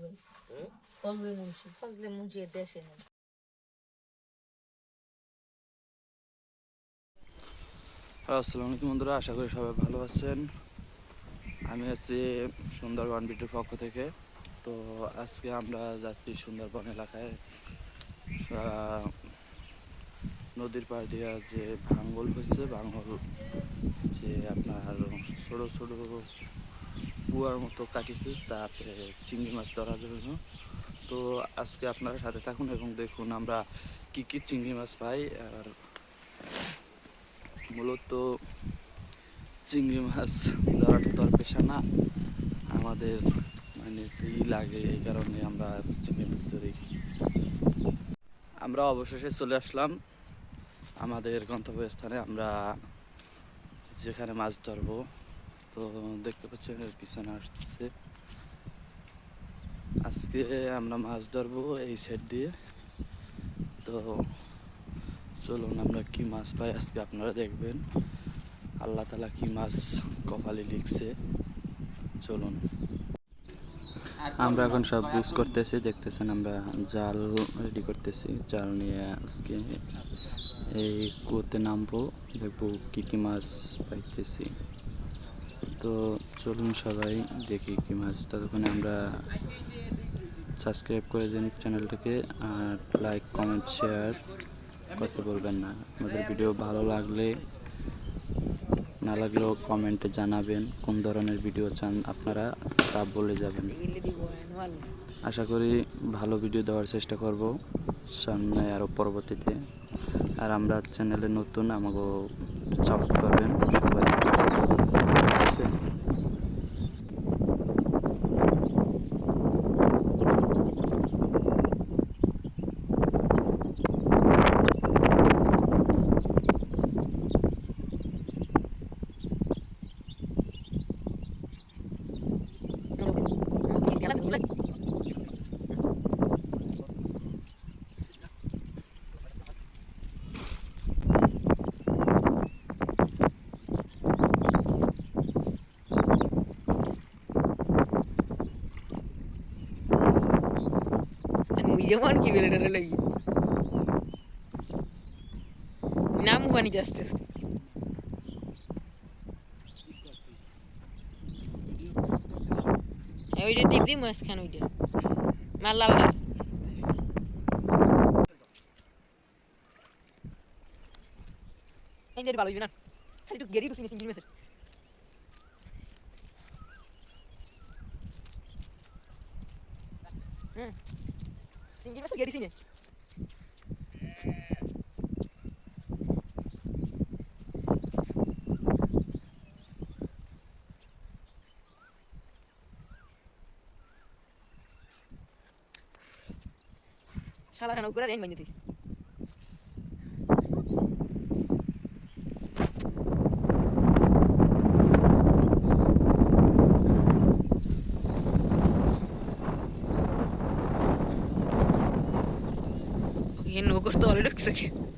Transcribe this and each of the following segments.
ফজলে ফজলে মুন্সি ফজলে মুন্সি দেশে নেই আসসালামু আলাইকুম বন্ধুরা আশা করি সবাই ভালো আছেন আমি আছি সুন্দরবন বিটুর পক্ষ থেকে তো আজকে আমরা যাচ্ছি সুন্দরবন এলাকায় নদীর পাড় দিয়ে যে ভাঙ্গল হয়েছে ভাঙ্গল যে আপনার ছোটো ছোটো কুয়ার মতো কাটিছে তাতে চিংড়ি মাছ ধরার জন্য। তো আজকে আপনারা সাথে থাকুন এবং দেখুন আমরা কি কি চিংড়ি মাছ পাই। আর মূলত চিংড়ি মাছ ধরাটা তো আর পেশা না, আমাদের মানে ই লাগে এই কারণে আমরা চিংড়ি মাছ ধরি। আমরা অবশেষে চলে আসলাম আমাদের গন্তব্যস্থানে, আমরা যেখানে মাছ ধরবো। তো দেখতে পাচ্ছেন পিছনে আসতেছে। আজকে আমরা মাছ ধরবো এই সাইড দিয়ে। তো চলুন আমরা কি মাছ পাই আজকে আপনারা দেখবেন। আল্লাহ তালা কি মাছ কপালে লিখছে। চলুন। আমরা এখন সব বুঝ করতেছি, দেখতেছেন আমরা জাল রেডি করতেছি। জাল নিয়ে আজকে এই কুয়োতে নামবো, দেখব কী কী মাছ পাইতেছি। তো চলুন সবাই দেখি কি মাছ। ততক্ষণে আমরা সাবস্ক্রাইব করে দিন চ্যানেলটাকে আর লাইক কমেন্ট শেয়ার করতে বলবেন না। আমাদের ভিডিও ভালো লাগলে, না লাগলেও কমেন্টে জানাবেন কোন ধরনের ভিডিও চান আপনারা, তা বলে যাবেন। আশা করি ভালো ভিডিও দেওয়ার চেষ্টা করব সামনে আরও পরবর্তীতে। আর আমরা চ্যানেলে নতুন আমাকে সাপোর্ট করবেন সবাই। Görüşürüz. যেমন কি বেলে ডরে লাগি নাম বানি আস্তে আস্তে ওইটা টিপ দিই মাঝখান ওইটা মার লালটা ভালো না খালি একটু গেরি সিঙ্গিল মেসের সিঙ্গিল মেসের গেরি সিনে শালা খানা করে রেন বানিয়ে দিস सके।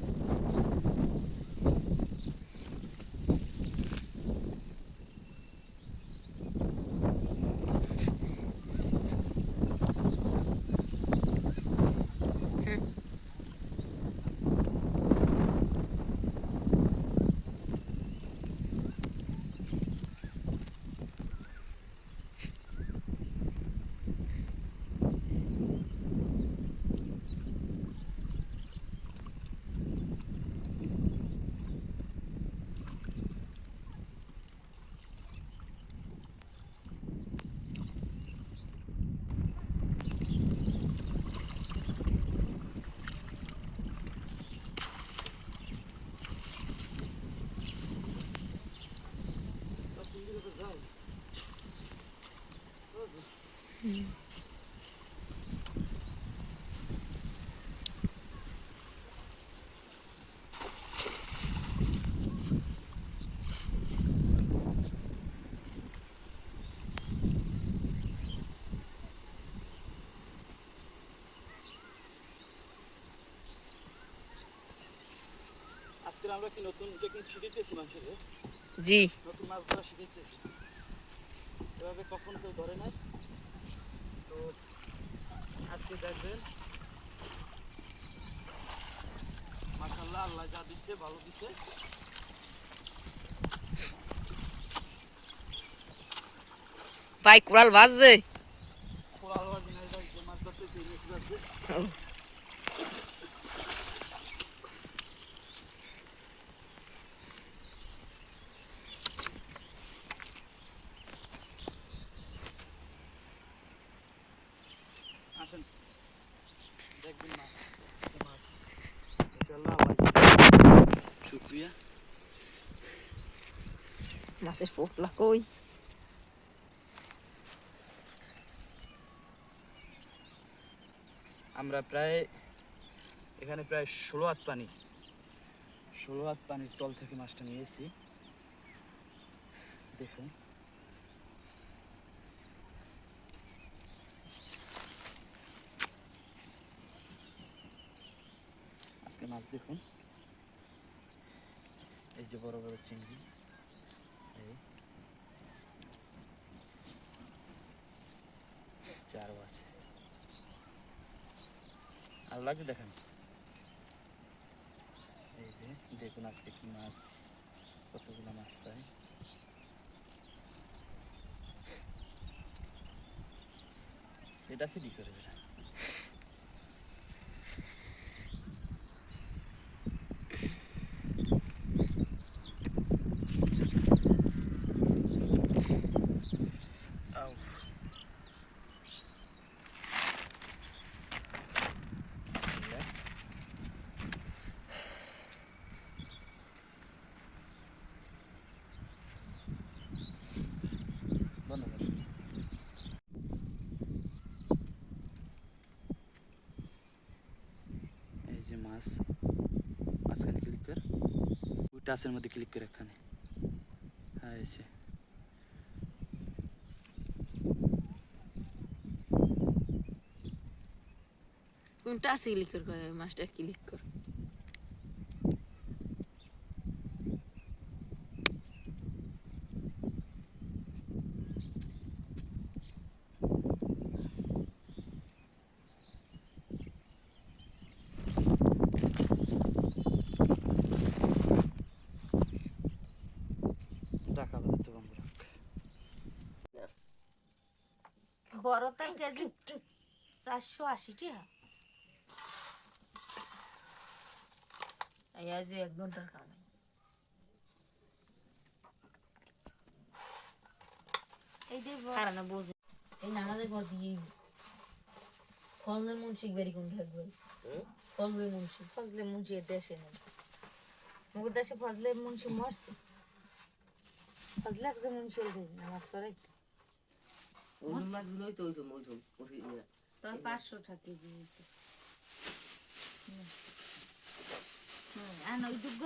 আজকে আমরা কি নতুন টেকনিক শিখাইতেছি মানুষের? জি। নতুন মাছ ধরা শিখাইতেছি। এভাবে কখনো কেউ ধরে নাই? তো দেখবেন মাসাল্লাহ আল্লাহ যা দিচ্ছে ভালো দিচ্ছে ভাই কোরাল বাজছে কোরাল বাজছে মাছ ধরতেছে ইলিশ বাজছে আসেন। দেখবেন মাছ মাছ। ইনশাআল্লাহ আল্লাহ শুক্রিয়া। মাছের পোকলা কই? আমরা প্রায় এখানে প্রায় ষোলো হাত পানি। ষোলো হাত পানির তল থেকে মাছটা নিয়েছি দেখুন। আজকে মাছ দেখুন। এই যে বড় বড় চিংড়ি। এই। চারও আছে আর লাগবে দেখেন। এই যে দেখুন আজকে কি মাছ, কতগুলো মাছ পাই সেটা সিডি করে বেটা আউ বিসমিল্লাহ বন্ধ কর এই যে মাছ, মাঝখানে ক্লিক কর। ওই টাচের মধ্যে ক্লিক করে এখানে। হ্যাঁ এসে কোনটা ক্লিক কর মাছটা ক্লিক কর। কেজি চারশো আশি টাকা এই আজ এক ঘণ্টার কামাই এই যে হারানো বোঝে এই নামাজের পর দিয়েই ফজলে মুন্সিক বেরি কোন থাকবে ফজলে মুন্সি ফজলে মুন্সি দেশে নেই মুখ দেশে ফজলে মুন্সি মরছে ফজলে একজন মুন্সি নামাজ পড়ে ওই মাছগুলোই তো ওই সময় ওই সময় ওই ইয়ে। তো পাঁচশো টাকা কেজি হয়েছে। আর ওই দুগ্গ